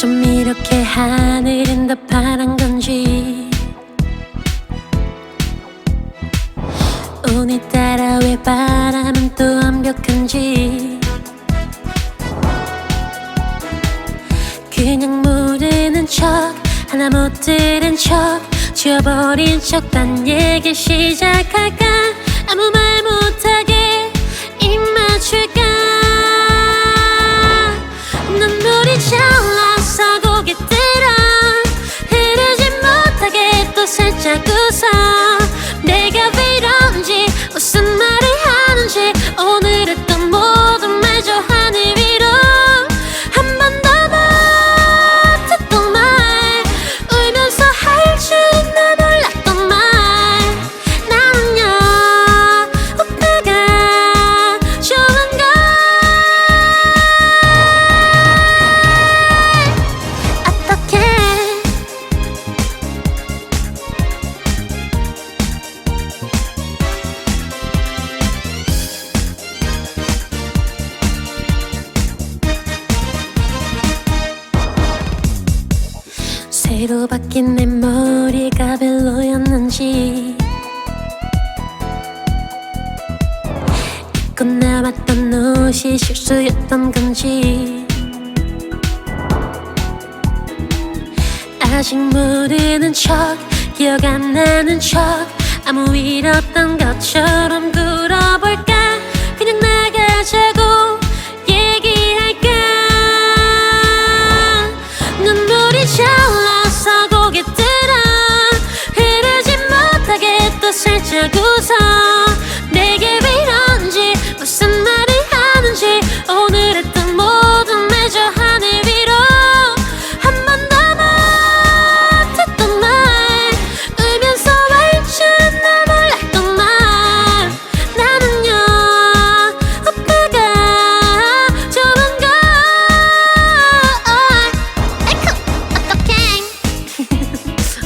어쩜 이렇게 하늘은 더 파란 건지. 오늘따라 왜 바람은 또 완벽한지. 그냥 모르는 척 하나 못 들은 척 지워버린 척 딴 얘기 시작할까? 아무 말 못 웃어 내가 왜 이런지 무슨 말 새로 바뀐 내 머리가 별로였는지. 입고 나왔던 옷이 실수였던 건지. 아직 모르는 척 기억 안 나는 척 아무 일 없던 것처럼 굴 웃어 내게 왜 이런지 무슨 말을 하는지. 오늘 했던 모든 말저 하늘 위로 한 번 더 못했던 말. 울면서 할줄나 몰랐던 말. 나는요 오빠가 좋은 걸. 아이쿠 어떡해.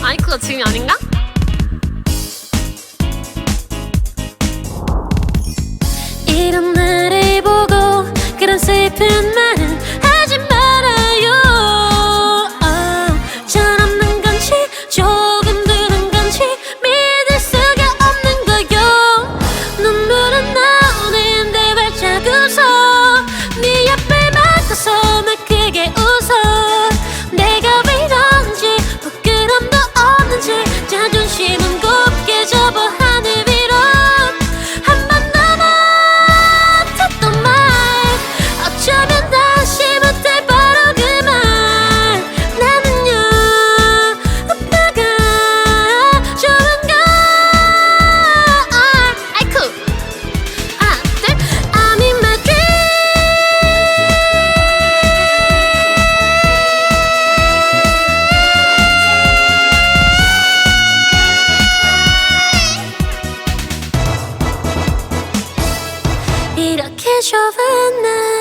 아이쿠가 지금 아닌가? 이 dream 이렇게 좋은 날